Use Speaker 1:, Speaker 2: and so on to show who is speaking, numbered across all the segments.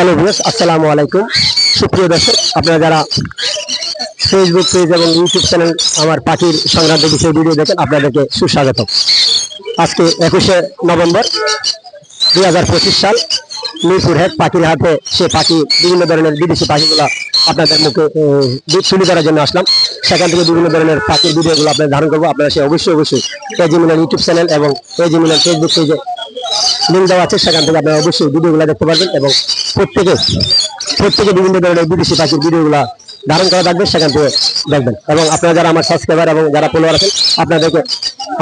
Speaker 1: Hello viewers, আসসালামু আলাইকুম। সুপ্রিয় দর্শক, আপনারা যারা ফেসবুক পেজ এবং ইউটিউব চ্যানেল আমার পাখির সংক্রান্ত বিষয়ে ভিডিও দেখেন, আপনাদেরকে সুস্বাগত আজকে একুশে নভেম্বর দুই হাজার পঁচিশ সাল মিরপুর হেড পাখির হাতে সে পাখি, বিভিন্ন ধরনের বিদেশি পাখিগুলো আপনাদের মুখে তুলে ধরার জন্য আসলাম। সেখান থেকে বিভিন্ন ধরনের পাখির ভিডিওগুলো আপনাদের ধারণ করব। আপনারা সে অবশ্যই অবশ্যই এজিমিনাল ইউটিউব চ্যানেল এবং এজিমিনাল ফেসবুক পেজে লিঙ্ক দেওয়া আছে, সেখান থেকে আপনারা অবশ্যই ভিডিওগুলো দেখতে পারবেন এবং প্রত্যেকে প্রত্যেকে বিভিন্ন ধরনের বিদেশি পাখির ভিডিওগুলো ধারণ করা থাকবে, সেখান থেকে দেখবেন। এবং আপনারা যারা আমার সাবস্ক্রাইবার এবং যারা ফলোয়ার আছেন, আপনাদেরকে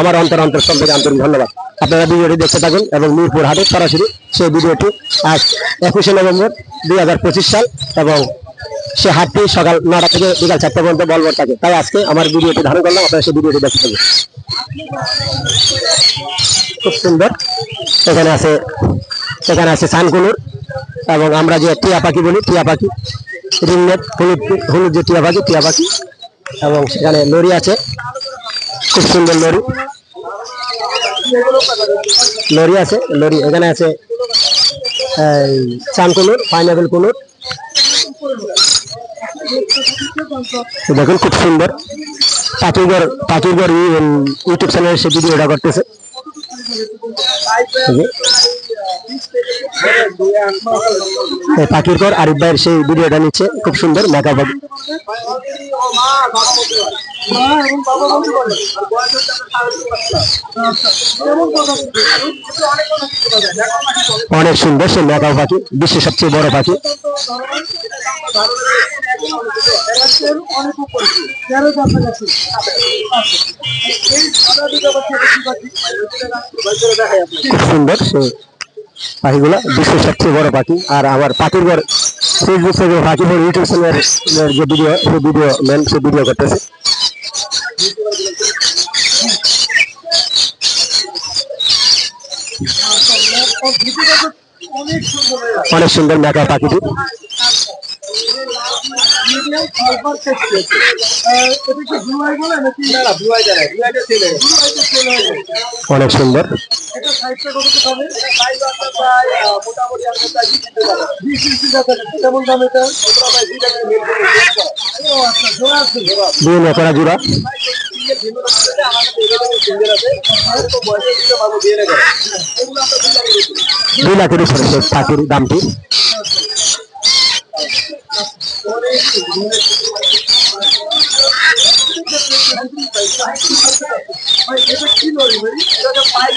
Speaker 1: আমার অন্তর অন্তর থেকে আন্তরিক ধন্যবাদ। আপনারা ভিডিওটি দেখতে থাকুন এবং মিরপুর হাটে সরাসরি সেই ভিডিওটি আজ একুশে নভেম্বর দুই হাজার পঁচিশ সাল এবং সে হাটটি সকাল নটা থেকে বিকাল চারটা পর্যন্ত বলবর থাকে। তাই আজকে আমার ভিডিওটি ধারণ করলাম, আপনারা সেই ভিডিওটি দেখতে থাকুন। খুব সুন্দর। এখানে আছে এখানে আছে সানকুনুর এবং আমরা যে টিয়া পাখি বলি, টিয়া পাখি রিংনেট হলুদ হলুদ যে টিয়া পাখি টিয়া পাখি, এবং সেখানে লরি আছে, খুব সুন্দর লরি। লরি আছে, লরি, এখানে আছে চানকুনুর পাইনাপেল কুনুর। দেখুন, খুব সুন্দর। পাখিগর পাখিগর ইউটিউব চ্যানেলে সে ভিডিওটা করতেছে। পাখির পর আরিফ ভাইয়ের সেই ভিডিওটা নিচ্ছে। খুব সুন্দর মেকআপ অনেক সুন্দর সে মেকআপ পাখি, বিশ্বের সবচেয়ে বড় পাখি। খুব সুন্দর, সে পাখিগুলা বিশ্বের সবচেয়ে বড় পাখি। আর আমার পাখির ঘর ফেসবুক থেকে পাখি ঘর, ইউটিউব চ্যানেলের যে ভিডিও সেই ভিডিও ম্যান সে ভিডিও করতেছে। অনেক সুন্দর মেকআপ পাখিটি। অনেক সুন্দর। দুই নেকড়া জোড়া দুই লাখের উপরে পাখির দামটি।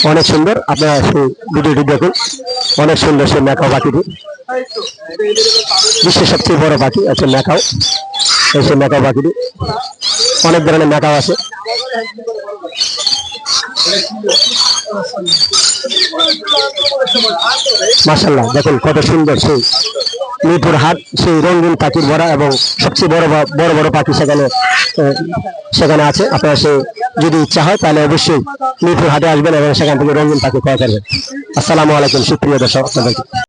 Speaker 1: অনেক সুন্দর, আপনারা সেই ভিডিওটি দেখুন। অনেক সুন্দর সে মেকাও পাখিটি বিশ্বের সবচেয়ে বড় পাখি আছে মেকাও এই সে মেকাও পাখিটি অনেক ধরনের মেকাও আছে। মাসাল্লাহ দেখুন কত সুন্দর সেই। মিরপুর হাট, সেই রঙিন পাখির ভরা এবং সবচেয়ে বড় বড় বড় পাখি সেখানে সেখানে আছে। আপনারা সে যদি ইচ্ছা হয়, তাহলে অবশ্যই মিরপুর হাটে আসবেন এবং সেখান থেকে রঙিন পাখি পাওয়া যাবে আসসালামু আলাইকুম, সুপ্রিয় দর্শক, আপনাদেরকে।